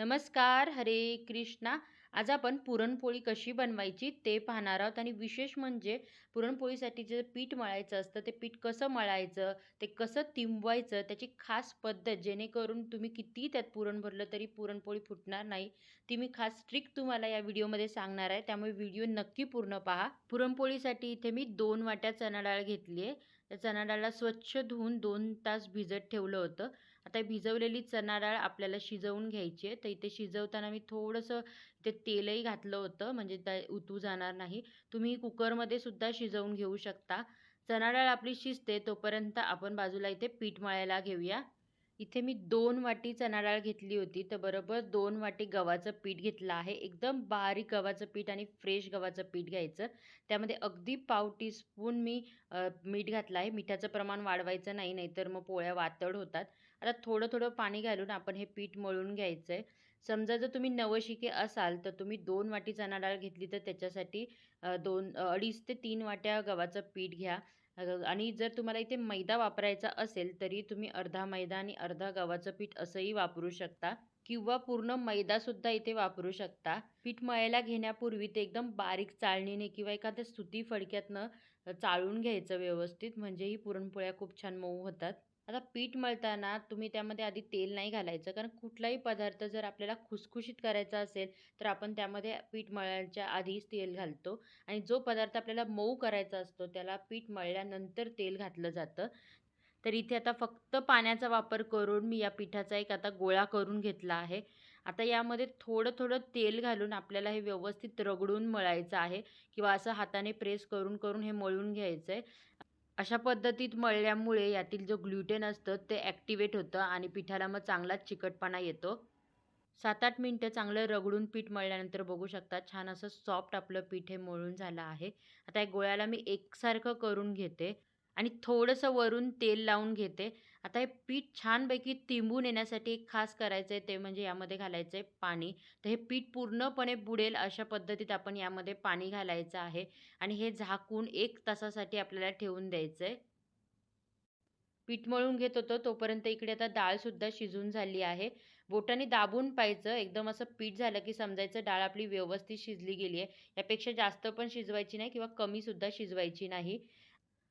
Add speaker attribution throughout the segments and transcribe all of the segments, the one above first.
Speaker 1: नमस्कार हरे कृष्णा. आज आपण पुरणपोळी कशी बनवायची ते पाहणार आहोत आणि विशेष म्हणजे पुरणपोळीसाठी जे पीठ मळायचं असतं ते पीठ कसं मळायचं ते कसं तिंबवायचं त्याची खास पद्धत जेणेकरून तुम्ही किती त्यात पुरण भरलं तरी पुरणपोळी फुटणार नाही. ती मी खास ट्रिक तुम्हाला या व्हिडिओमध्ये सांगणार आहे. त्यामुळे व्हिडिओ नक्की पूर्ण पहा. पुरणपोळीसाठी इथे मी दोन वाट्या चणा डाळ घेतली आहे. त्या चणा डाळला स्वच्छ धुवून दोन तास भिजत ठेवलं होतं. आता भिजवलेली चणा डाळ आपल्याला शिजवून घ्यायची आहे. तर इथे शिजवताना मी थोडंसं ते तेलही घातलं होतं म्हणजे त्या उतू जाणार नाही. तुम्ही कुकरमध्ये सुद्धा शिजवून घेऊ शकता. चणा डाळ आपली शिजते तोपर्यंत आपण बाजूला इथे पीठ मळायला घेऊया. इथे मी दोन वाटी चणा डाळ घेतली होती तर बरोबर दोन वाटी गव्हाचं पीठ घेतलं आहे. एकदम बारीक गव्हाचं पीठ आणि फ्रेश गव्हाचं पीठ घ्यायचं. त्यामध्ये अगदी पाव टीस्पून मी मीठ घातलं आहे. मिठाचं प्रमाण वाढवायचं नाही नाहीतर मग पोळ्या वातड होतात. आता थोडं थोडं पाणी घालून आपण हे पीठ मळून घ्यायचं आहे. समजा जर तुम्ही नवशिके असाल तर तुम्ही दोन वाटी चणा डाळ घेतली तर त्याच्यासाठी दोन अडीच ते तीन वाट्या गव्हाचं पीठ घ्या. आणि जर तुम्हाला इथे मैदा वापरायचा असेल तरी तुम्ही अर्धा मैदा आणि अर्धा गव्हाचं पीठ असंही वापरू शकता किंवा पूर्ण मैदासुद्धा इथे वापरू शकता. पीठ मळायला घेण्यापूर्वी ते एकदम बारीक चाळणीने किंवा एखाद्या सुती फडक्यातनं चाळून घ्यायचं व्यवस्थित म्हणजे ही पुरणपोळ्या खूप छान मऊ होतात. आता पीठ मळताना तुम्ही त्यामध्ये आधी तेल नाही घालायचं कारण कुठलाही पदार्थ जर आपल्याला खुसखुशीत करायचा असेल तर आपण त्यामध्ये पीठ मळायच्या आधीच तेल घालतो. आणि जो पदार्थ आपल्याला मऊ करायचा असतो त्याला पीठ मळल्यानंतर तेल घातलं जातं. तर इथे आता फक्त पाण्याचा वापर करून मी या पिठाचा एक आता गोळा करून घेतला आहे. आता यामध्ये थोडं थोडं तेल घालून आपल्याला हे व्यवस्थित रगडून मळायचं आहे किंवा असं हाताने प्रेस करून करून हे मळून घ्यायचं आहे अशा पद्धतीत मळल्यामुळे यातील जो ग्लुटेन असतं ते ॲक्टिवेट होतं आणि पिठाला मग चांगलाच चिकटपणा येतो. सात आठ मिनटं चांगलं रगडून पीठ मळल्यानंतर बघू शकता छान असं सॉफ्ट आपलं पीठ हे मळून झालं आहे. आता या गोळ्याला मी एकसारखं करून घेते. आणि थोडंसं वरून तेल लावून घेते. आता हे पीठ छानपैकी तिंबून येण्यासाठी एक खास करायचं आहे ते म्हणजे यामध्ये घालायचं आहे पाणी. तर हे पीठ पूर्णपणे बुडेल अशा पद्धतीत आपण यामध्ये पाणी घालायचं आहे. आणि हे झाकून एक तासासाठी आपल्याला ठेवून द्यायचं आहे पीठ मळून घेत होतो तोपर्यंत इकडे आता डाळसुद्धा शिजून झाली आहे. बोटाने दाबून पाहायचं एकदम असं पीठ झालं की समजायचं डाळ आपली व्यवस्थित शिजली गेली आहे यापेक्षा जास्त पण शिजवायची नाही किंवा कमीसुद्धा शिजवायची नाही.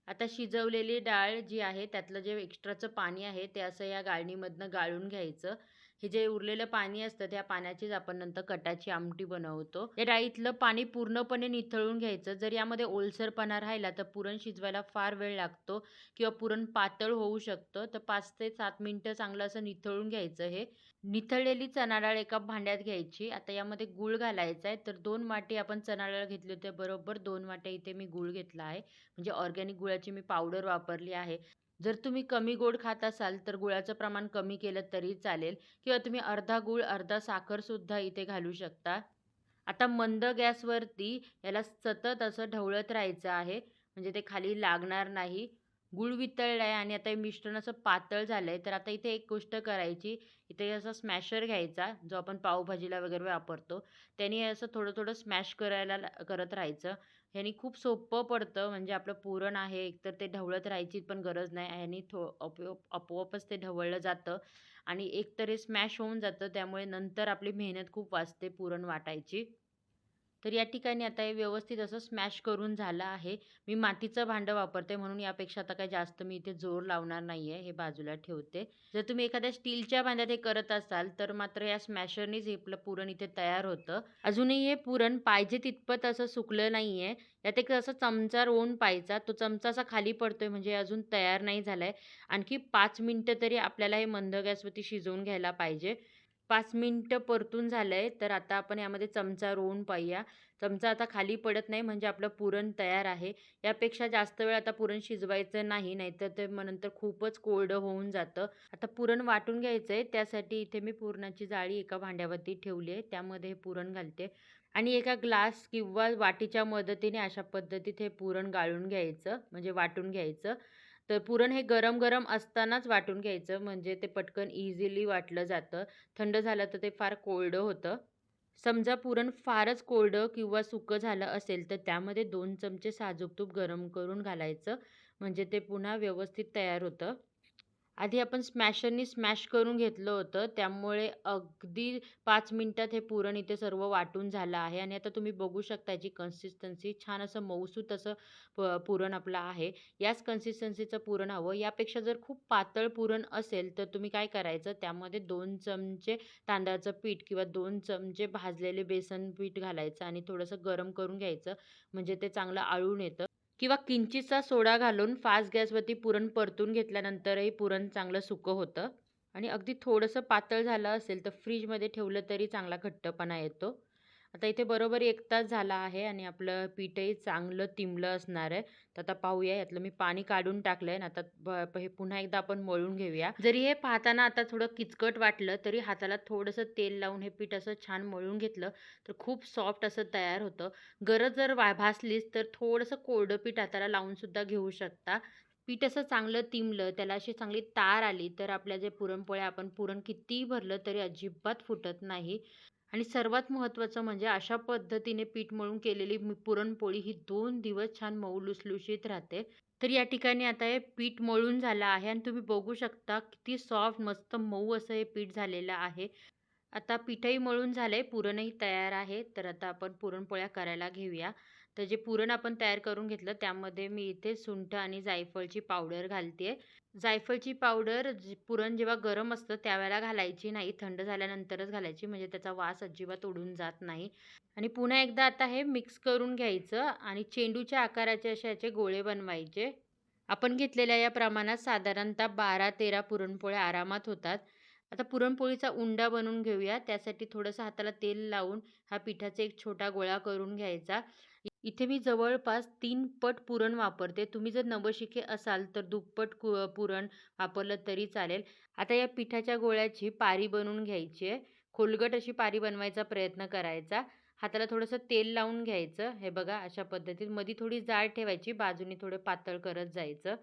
Speaker 1: आता शिजवलेली डाळ जी आहे त्यातलं जे एक्स्ट्राचं पाणी आहे ते असं या गाळणीमधनं गाळून घ्यायचं. हे जे उरलेलं पाणी असतं त्या पाण्याचीच आपण नंतर कटाची आमटी बनवतो. या डाळीतलं पाणी पूर्णपणे निथळून घ्यायचं. जर यामध्ये ओलसरपणा राहिला तर पुरण शिजवायला फार वेळ लागतो किंवा पुरण पातळ होऊ शकतं. तर पाच ते सात मिनटं चांगलं असं निथळून घ्यायचं हे. निथळलेली चणा डाळ एका भांड्यात घ्यायची. आता यामध्ये गूळ घालायचा आहे. तर दोन वाटी आपण चणा डाळ घेतली होती बरोबर दोन वाट्या इथे मी गूळ घेतला आहे. म्हणजे ऑर्गॅनिक गुळाची मी पावडर वापरली आहे. जर तुम्ही कमी गोड खात असाल तर गुळाचं प्रमाण कमी केलं तरी चालेल किंवा तुम्ही अर्धा गूळ अर्धा साखरसुद्धा इथे घालू शकता. आता मंद गॅसवरती याला सतत असं ढवळत राहायचं आहे म्हणजे ते खाली लागणार नाही. गूळ वितळला आहे आणि आता हे मिश्रण असं पातळ झालं आहे तर आता इथे एक गोष्ट करायची. इथे असा स्मॅशर घ्यायचा जो आपण पावभाजीला वगैरे वापरतो. त्याने असं थोडं थोडं स्मॅश करायला करत राहायचं. ह्यानी खूप सोपं पडतं म्हणजे आपलं पुरण आहे एकतर ते ढवळत राहायची पण गरज नाही. ह्यानी थो आपोआपच ते ढवळलं जातं आणि एकतर हे स्मॅश होऊन जातं त्यामुळे नंतर आपली मेहनत खूप वाचते पुरण वाटायची. तर या ठिकाणी आता हे व्यवस्थित असं स्मॅश करून झालं आहे. मी मातीचं भांडं वापरते म्हणून यापेक्षा आता काही जास्त मी इथे जोर लावणार नाही आहे हे बाजूला ठेवते. जर तुम्ही एखाद्या स्टीलच्या भांड्यात हे करत असाल तर मात्र या स्मॅशरनीच हे आपलं पुरण इथे तयार होतं. अजूनही हे पुरण पाहिजे तितपत असं सुकलं नाही आहे यात एक असा चमचा रोवून पाहायचा. तो चमचा असा खाली पडतोय म्हणजे अजून तयार नाही झाला आहे आणखी पाच मिनटं तरी आपल्याला हे मंद गॅसवरती शिजवून घ्यायला पाहिजे. पाच मिनटं परतून झालं आहे तर आता आपण यामध्ये चमचा रोवून पाहूया. चमचा आता खाली पडत नाही म्हणजे आपलं पुरण तयार आहे. यापेक्षा जास्त वेळ आता पुरण शिजवायचं नाही नाहीतर ते मग नंतर खूपच कोरडं होऊन जातं. आता पुरण वाटून घ्यायचं आहे त्यासाठी इथे मी पुरणाची जाळी एका भांड्यावरती ठेवली आहे. त्यामध्ये हे पुरण घालते. आणि एका ग्लास किंवा वाटीच्या मदतीने अशा पद्धतीत हे पुरण गाळून घ्यायचं म्हणजे वाटून घ्यायचं. तर पुरण हे गरम गरम असतानाच वाटून घ्यायचं. म्हणजे ते पटकन इझिली वाटलं जातं. थंड झालं तर ते फार कोरडं होतं. समजा पुरण फारच कोरडं किंवा सुकं झालं असेल तर त्यामध्ये दोन चमचे साजूक तूप गरम करून घालायचं. म्हणजे ते पुन्हा व्यवस्थित तयार होतं. आधी आपण स्मॅशरनी स्मॅश करून घेतलं होतं. त्यामुळे अगदी पाच मिनटात हे पुरण इथे सर्व वाटून झालं आहे आणि आता तुम्ही बघू शकता याची कन्सिस्टन्सी छान असं मऊसूत असं प पुरण आपलं आहे. याच कन्सिस्टन्सीचं पुरण हवं. यापेक्षा जर खूप पातळ पुरण असेल, तर तुम्ही काय करायचं त्यामध्ये दोन चमचे तांदळाचं पीठ किंवा दोन चमचे भाजलेले बेसन पीठ घालायचं आणि थोडंसं गरम करून घ्यायचं. म्हणजे ते चांगलं आळून येतं. किंवा किंचितसा सोडा घालून फास्ट गॅसवरती पुरण परतून घेतल्यानंतरही पुरण चांगलं सुकं होतं आणि अगदी थोडंसं पातळ झालं असेल तर फ्रीजमध्ये ठेवलं तरी चांगला घट्टपणा येतो. आता इथे बरोबर एक तास झाला आहे आणि आपलं पीठही चांगलं तिमलं असणार आहे. तर आता पाहूया यातलं मी पाणी काढून टाकलंय ना आता ब हे पुन्हा एकदा आपण मळून घेऊया. जरी हे पाहताना आता थोडं किचकट वाटलं तरी हाताला थोडंसं तेल लावून हे पीठ असं छान मळून घेतलं तर खूप सॉफ्ट असं तयार होतं. गरज जर वा भासलीच तर थोडंसं कोरडं पीठ हाताला लावूनसुद्धा घेऊ शकता. पीठ असं चांगलं तिमलं त्याला अशी चांगली तार आली तर आपल्या जे पुरणपोळ्या आपण पुरण कितीही भरलं तरी अजिबात फुटत नाही. आणि सर्वात महत्त्वाचं म्हणजे अशा पद्धतीने पीठ मळून केलेली पुरणपोळी ही दोन दिवस छान मऊ लुसलुशीत राहते. तर या ठिकाणी आता हे पीठ मळून झालं आहे आणि तुम्ही बघू शकता किती सॉफ्ट मस्त मऊ असं हे पीठ झालेलं आहे. आता पीठही मळून झालं आहे पुरणही तयार आहे. तर आता आपण पुरणपोळ्या करायला घेऊया. तर जे पुरण आपण तयार करून घेतलं त्यामध्ये मी इथे सुंठ आणि जायफळची पावडर घालते जायफळची पावडर पुरण जेव्हा गरम असतं त्यावेळेला घालायची नाही, थंड झाल्यानंतरच घालायची म्हणजे त्याचा वास अजिबात उडून जात नाही. आणि पुन्हा एकदा आता हे मिक्स करून घ्यायचं आणि चेंडूच्या आकाराचे असे याचे गोळे बनवायचे. आपण घेतलेल्या या प्रमाणात साधारणतः 12-13 पुरणपोळ्या आरामात होतात. आता पुरणपोळीचा उंडा बनवून घेऊया. त्यासाठी थोडंसं हाताला तेल लावून हा पिठाचा एक छोटा गोळा करून घ्यायचा. इथे मी जवळपास तीन पट पुरण वापरते. तुम्ही जर नवशिके असाल तर दुप्पट कु पुरण वापरलं तरी चालेल. आता या पिठाच्या गोळ्याची पारी बनवून घ्यायची आहे. खोलगट अशी पारी बनवायचा प्रयत्न करायचा. हाताला थोडंसं तेल लावून घ्यायचं. हे बघा अशा पद्धतीत मधी थोडी जाड ठेवायची, बाजूनी थोडं पातळ करत जायचं.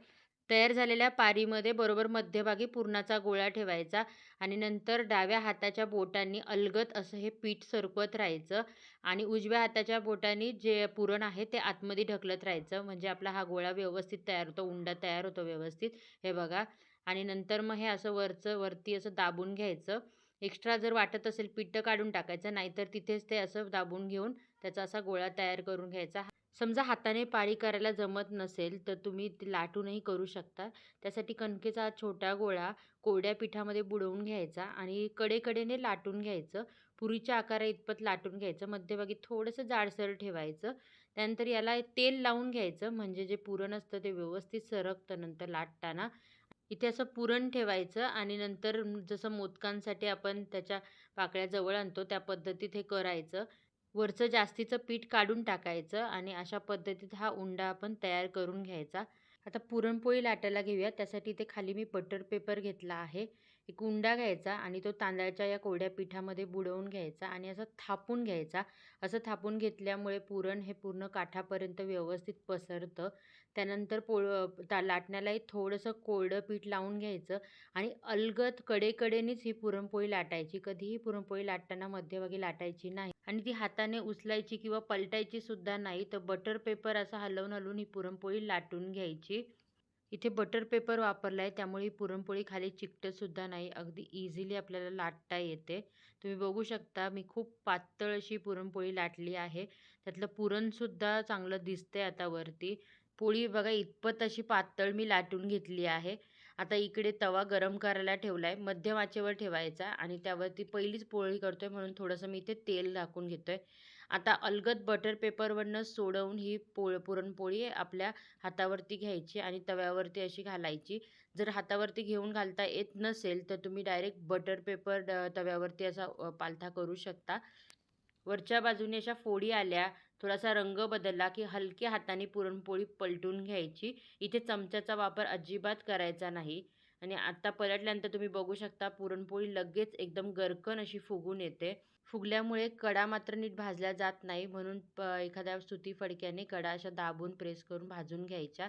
Speaker 1: तयार झालेल्या पारीमध्ये बरोबर मध्यभागी पुरणाचा गोळा ठेवायचा आणि नंतर डाव्या हाताच्या बोटांनी अलगत असं हे पीठ सरकवत राहायचं आणि उजव्या हाताच्या बोटांनी जे पुरण आहे ते आतमध्ये ढकलत राहायचं. म्हणजे आपला हा गोळा व्यवस्थित तयार होतो, उंडा तयार होतो व्यवस्थित. हे बघा आणि नंतर मग हे असं वरचं वरती असं दाबून घ्यायचं. एक्स्ट्रा जर वाटत असेल पीठ काढून टाकायचं, नाहीतर तिथेच ते असं दाबून घेऊन त्याचा असा गोळा तयार करून घ्यायचा. समजा हाताने पाळी करायला जमत नसेल तर तुम्ही ते लाटूनही करू शकता. त्यासाठी कणकेचा छोटा गोळा कोरड्या पिठामध्ये बुडवून घ्यायचा आणि कडेकडेने लाटून घ्यायचं. पुरीच्या आकाराइतपत लाटून घ्यायचं. मध्यभागी थोडंसं जाडसर ठेवायचं. त्यानंतर याला तेल लावून घ्यायचं म्हणजे जे पुरण असतं ते व्यवस्थित सरकतं नंतर लाटताना. इथे असं पुरण ठेवायचं आणि नंतर जसं मोदकांसाठी आपण त्याच्या पाकळ्या जवळ आणतो त्या पद्धतीत हे करायचं. वरचं जास्तीचं पीठ काढून टाकायचं आणि अशा पद्धतीत हा उंडा आपण तयार करून घ्यायचा. आता पुरणपोळी लाटायला घेऊया. त्यासाठी इथे खाली मी बटर पेपर घेतला आहे. एक उंडा घ्यायचा आणि तो तांदळाच्या या कोरड्या पिठामध्ये बुडवून घ्यायचा आणि असं थापून घ्यायचा. असं थापून घेतल्यामुळे पुरण हे पूर्ण काठापर्यंत व्यवस्थित पसरतं. त्यानंतर पोळ ता लाटण्यालाही थोडंसं कोरडं पीठ लावून घ्यायचं आणि अलगद कडेकडेनेच ही पुरणपोळी लाटायची. कधीही पुरणपोळी लाटताना मध्यभागी लाटायची नाही आणि ती हाताने उचलायची किंवा पलटायची सुद्धा नाही. तर बटर पेपर असा हलवून हलवून ही पुरणपोळी लाटून घ्यायची. इथे बटर पेपर वापरला आहे त्यामुळे पुरणपोळी खाली चिकटतसुद्धा नाही. अगदी इझिली आपल्याला लाटता येते. तुम्ही बघू शकता मी खूप पातळ अशी पुरणपोळी लाटली आहे. त्यातलं पुरणसुद्धा चांगलं दिसतं आहे आता वरती. पोळी बघा इतपत अशी पातळ मी लाटून घेतली आहे. आता इकडे तवा गरम करायला ठेवलाय. मध्यम आचेवर ठेवायचा आणि त्यावरती पहिलीच पोळी करतो आहे म्हणून थोडंसं मी इथे तेल टाकून आहे आता अलगद बटर पेपरवरनं सोडवून ही पोळ पुरणपोळी आपल्या हातावरती घ्यायची आणि तव्यावरती अशी घालायची. जर हातावरती घेऊन घालता येत नसेल तर तुम्ही डायरेक्ट बटर पेपर तव्यावरती असा पालथा करू शकता. वरच्या बाजूने अशा फोडी आल्या, थोडासा रंग बदलला की हलक्या हाताने पुरणपोळी पलटून घ्यायची. इथे चमच्याचा वापर अजिबात करायचा नाही आणि आत्ता पलटल्यानंतर तुम्ही बघू शकता पुरणपोळी लगेच एकदम गरकन अशी फुगून येते. फुगल्यामुळे कडा मात्र नीट भाजल्या जात नाही म्हणून प एखाद्या सुती फडक्याने कडा अशा दाबून प्रेस करून भाजून घ्यायच्या.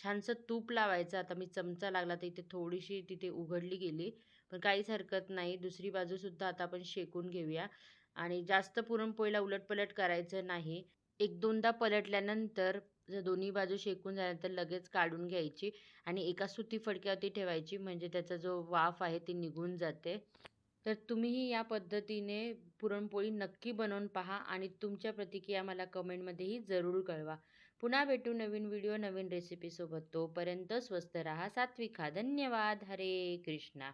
Speaker 1: छानसं तूप लावायचं. आता मी चमचा लागला तर इथे थोडीशी तिथे उघडली गेली. पण काहीच हरकत नाही. दुसरी बाजूसुद्धा आता आपण शेकून घेऊया आणि जास्त पुरणपोळीला उलटपलट करायचं नाही. 1-2दा पलटल्यानंतर जर दोन्ही बाजू शेकून झाल्यानंतर लगेच काढून घ्यायची आणि एका सुती फडक्यावरती ठेवायची म्हणजे त्याचा जो वाफ आहे ती निघून जाते. तर तुम्हीही या पद्धतीने पुरणपोळी नक्की बनवून पहा आणि तुमच्या प्रतिक्रिया मला कमेंटमध्येही जरूर कळवा. पुन्हा भेटू नवीन व्हिडिओ नवीन रेसिपीसोबत तोपर्यंत स्वस्त रहा. सात्विक धन्यवाद. हरे कृष्णा.